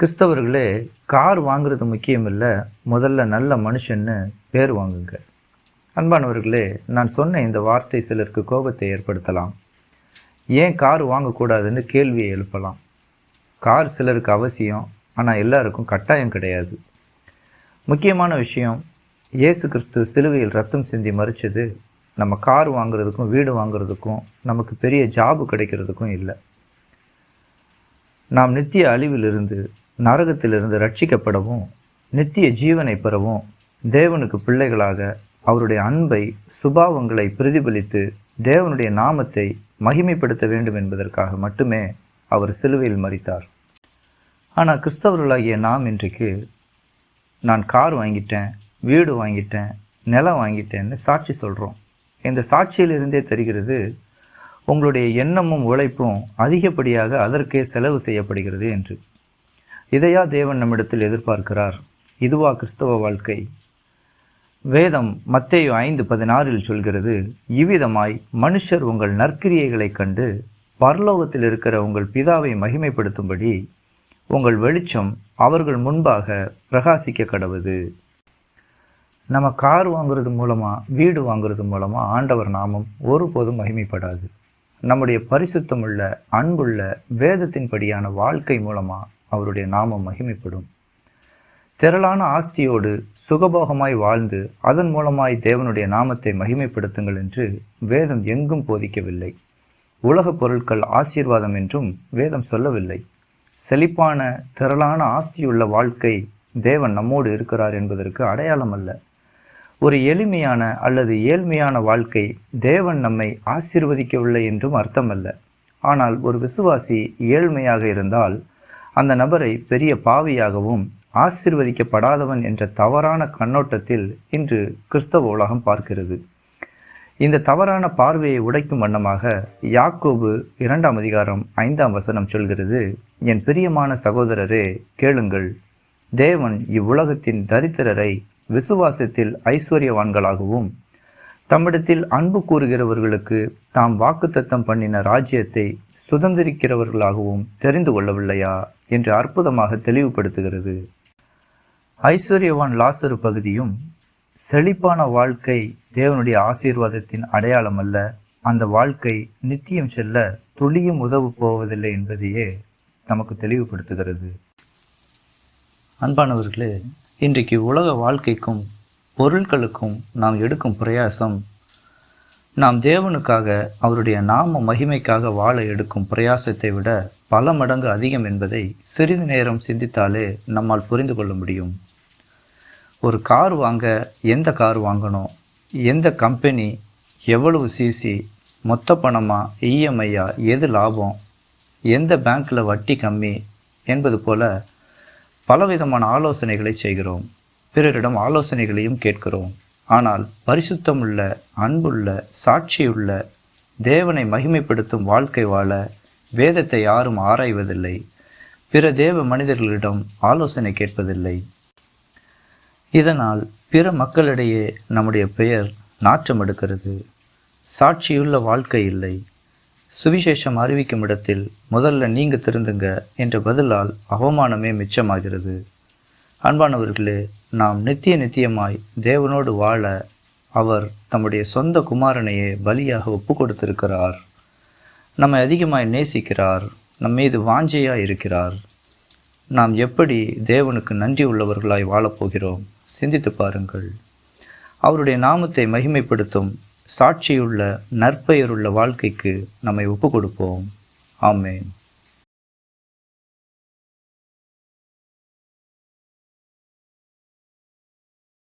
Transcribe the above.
கிறிஸ்தவர்களே car வாங்குறது முக்கியம் இல்லை முதல்ல நல்ல மனுஷன்னு பேர் வாங்குங்க. அன்பானவர்களே நான் சொன்ன இந்த வார்த்தை சிலருக்கு கோபத்தை ஏற்படுத்தலாம். ஏன் கார் வாங்கக்கூடாதுன்னு கேள்வியை எழுப்பலாம். கார் சிலருக்கு அவசியம் ஆனால் எல்லாருக்கும் கட்டாயம் கிடையாது. முக்கியமான விஷயம் இயேசு கிறிஸ்து சிலுவையில் ரத்தம் சிந்தி மறிச்சது நம்ம கார் வாங்குறதுக்கும் வீடு வாங்குறதுக்கும் நமக்கு பெரிய ஜாபு கிடைக்கிறதுக்கும் இல்லை. நாம் நித்திய அழிவிலிருந்து நரகத்திலிருந்து ரட்சிக்கப்படவும் நித்திய ஜீவனை பெறவும் தேவனுக்கு பிள்ளைகளாக அவருடைய அன்பை சுபாவங்களை பிரதிபலித்து தேவனுடைய நாமத்தை மகிமைப்படுத்த வேண்டும் என்பதற்காக மட்டுமே அவர் சிலுவையில் மறித்தார் ஆனால் கிறிஸ்தவர்களாகிய நாம் இன்றைக்கு நான் கார் வாங்கிட்டேன் வீடு வாங்கிட்டேன் நிலம் வாங்கிட்டேன்னு சாட்சி சொல்கிறோம் இந்த சாட்சியிலிருந்தே தெரிகிறது உங்களுடைய எண்ணமும் உழைப்பும் அதிகப்படியாக அதற்கே செலவு செய்யப்படுகிறது என்று. இதையா தேவன் நம்மிடத்தில் எதிர்பார்க்கிறார்? இதுவா கிறிஸ்தவ வாழ்க்கை. வேதம் மத்தேயு ஐந்து பதினாறில் சொல்கிறது இவ்விதமாய் மனுஷர் உங்கள் நற்கிரியைகளைக் கண்டு பரலோகத்தில் இருக்கிற உங்கள் பிதாவை மகிமைப்படுத்தும்படி உங்கள் வெளிச்சம் அவர்கள் முன்பாக பிரகாசிக்க கடவுது நம்ம கார் வாங்குறது மூலமாக வீடு வாங்குறது மூலமாக ஆண்டவர் நாமம் ஒருபோதும் மகிமைப்படாது. நம்முடைய பரிசுத்தமுள்ள அன்புள்ள வேதத்தின்படியான வாழ்க்கை மூலமாக அவருடைய நாமம் மகிமைப்படும். திரளான ஆஸ்தியோடு சுகபோகமாய் வாழ்ந்து அதன் மூலமாய் தேவனுடைய நாமத்தை மகிமைப்படுத்துங்கள் என்று வேதம் எங்கும் போதிக்கவில்லை. உலகப் பொருட்கள் ஆசீர்வாதம் என்றும் வேதம் சொல்லவில்லை. செழிப்பான திரளான ஆஸ்தியுள்ள வாழ்க்கை தேவன் நம்மோடு இருக்கிறார் என்பதற்கு அடையாளம் அல்ல. ஒரு எளிமையான அல்லது ஏழ்மையான வாழ்க்கை தேவன் நம்மை ஆசீர்வதிக்கவில்லை என்றும் அர்த்தமல்ல ஆனால் ஒரு விசுவாசி ஏழ்மையாக இருந்தால் அந்த நபரை பெரிய பாவியாகவும் ஆசீர்வதிக்கப்படாதவன் என்ற தவறான கண்ணோட்டத்தில் இன்று கிறிஸ்தவ உலகம் பார்க்கிறது. இந்த தவறான பார்வையை உடைக்கும் வண்ணமாக யாக்கோபு இரண்டாம் அதிகாரம் ஐந்தாம் வசனம் சொல்கிறது என் பிரியமான சகோதரரே கேளுங்கள். தேவன் இவ்வுலகத்தின் தரித்திரரை விசுவாசத்தில் ஐஸ்வர்யவான்களாகவும் தம்மிடத்தில் அன்பு கூறுகிறவர்களுக்கு தாம் வாக்குத்தத்தம் பண்ணின ராஜ்யத்தை சுதந்திரிக்கிறவர்களாகவும் தெரிந்து கொள்ளவில்லையா என்று அற்புதமாக தெளிவுபடுத்துகிறது. ஐஸ்வர்யவான் லாசரு பகுதியும் செழிப்பான வாழ்க்கை தேவனுடைய ஆசீர்வாதத்தின் அடையாளம் அல்ல அந்த வாழ்க்கை நித்தியம் செல்ல துளியும் உதவு போவதில்லை என்பதையே நமக்கு தெளிவுபடுத்துகிறது. அன்பானவர்களே இன்றைக்கு உலக வாழ்க்கைக்கும் பொருட்களுக்கும் நாம் எடுக்கும் பிரயாசம் நாம் தேவனுக்காக அவருடைய நாம மகிமைக்காக வாழ எடுக்கும் பிரயாசத்தை விட பல மடங்கு அதிகம் என்பதை சிறிது நேரம் சிந்தித்தாலே நம்மால் புரிந்து கொள்ள முடியும். ஒரு கார் வாங்க எந்த கார் வாங்கணும்? எந்த கம்பெனி? எவ்வளவு சிசி மொத்த பணமா? இஎம்ஐயா எது லாபம்? எந்த பேங்க்கில் வட்டி கம்மி? என்பது போல பலவிதமான ஆலோசனைகளை செய்கிறோம். பிறரிடம் ஆலோசனைகளையும் கேட்கிறோம். ஆனால் பரிசுத்தமுள்ள அன்புள்ள சாட்சியுள்ள தேவனை மகிமைப்படுத்தும் வாழ்க்கை வாழ வேதத்தை யாரும் ஆராய்வதில்லை. பிற தேவ மனிதர்களிடம் ஆலோசனை கேட்பதில்லை. இதனால் பிற மக்களிடையே நம்முடைய பெயர் நாற்றம் எடுக்கிறது. சாட்சியுள்ள வாழ்க்கை இல்லை. சுவிசேஷம் அறிவிக்கும் இடத்தில் முதல்ல நீங்க திருந்துங்க என்ற பதிலால் அவமானமே மிச்சமாகிறது. அன்பானவர்களே நாம் நித்திய நித்தியமாய் தேவனோடு வாழ அவர் தம்முடைய சொந்த குமாரனையே பலியாக ஒப்பு கொடுத்திருக்கிறார் நம்மை அதிகமாய் நேசிக்கிறார் நம் மீது வாஞ்சையாக இருக்கிறார். நாம் எப்படி தேவனுக்கு நன்றி உள்ளவர்களாய் வாழப்போகிறோம் சிந்தித்து பாருங்கள். அவருடைய நாமத்தை மகிமைப்படுத்தும் சாட்சியுள்ள நற்பெயருள்ள வாழ்க்கைக்கு நம்மை ஒப்பு கொடுப்போம் ஆமேன்.